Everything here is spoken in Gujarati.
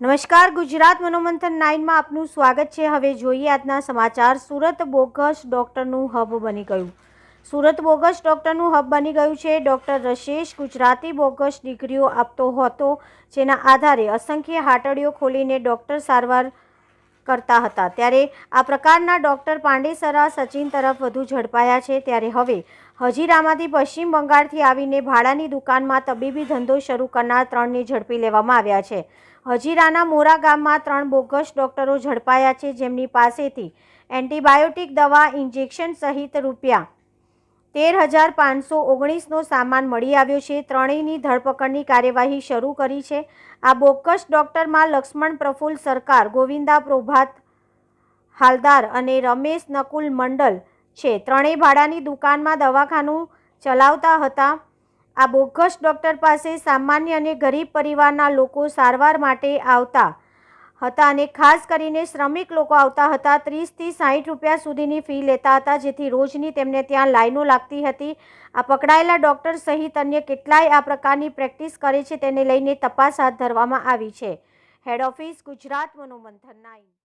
નમસ્કાર, ગુજરાત મનોમંથન નાઇનમાં આપનું સ્વાગત છે. હવે જોઈએ આજના સમાચાર. સુરત બોગસ ડૉક્ટરનું હબ બની ગયું. સુરત બોગસ ડૉક્ટરનું હબ બની ગયું છે. ડૉક્ટર રશેશ ગુજરાતી બોગસ ડિગ્રીઓ આપતો હતો, જેના આધારે અસંખ્ય હાટડીઓ ખોલીને ડૉક્ટર સારવાર કરતા હતા. ત્યારે આ પ્રકારના ડૉક્ટર પાંડેસરા સચિન તરફ વધુ ઝડપાયા છે. ત્યારે હવે હજીરામાંથી પશ્ચિમ બંગાળથી આવીને ભાડાની દુકાનમાં તબીબી ધંધો શરૂ કરનાર ત્રણને ઝડપી લેવામાં આવ્યા છે. હજીરાના મોરા ગામમાં ત્રણ બોગસ ડોક્ટરો ઝડપાયા છે. જેમની પાસેથી એન્ટીબાયોટિક દવા, ઇન્જેક્શન સહિત રૂપિયા તેર હજાર પાંચસો ઓગણીસનો સામાન મળી આવ્યો છે. ત્રણેયની ધરપકડની કાર્યવાહી શરૂ કરી છે. આ બોકસ ડોક્ટરમાં લક્ષ્મણ પ્રફુલ્લ સરકાર, ગોવિંદા પ્રભાત હાલદાર અને રમેશ નકુલ મંડલ છે. ત્રણેય ભાડાની દુકાનમાં દવાખાનું ચલાવતા હતા. આ બોગસ ડોક્ટર પાસે સામાન્ય અને ગરીબ પરિવારના લોકો સારવાર માટે આવતા હતા અને ખાસ કરીને શ્રમિક લોકો આવતા હતા. ત્રીસથી સાહીઠ રૂપિયા સુધીની ફી લેતા હતા, જેથી રોજની તેમને ત્યાં લાઈનો લાગતી હતી. આ પકડાયેલા ડૉક્ટર સહિત અન્ય કેટલાય આ પ્રકારની પ્રેક્ટિસ કરે છે, તેને લઈને તપાસ હાથ ધરવામાં આવી છે. હેડ ઓફિસ ગુજરાત, મનોમંથન નાઇન.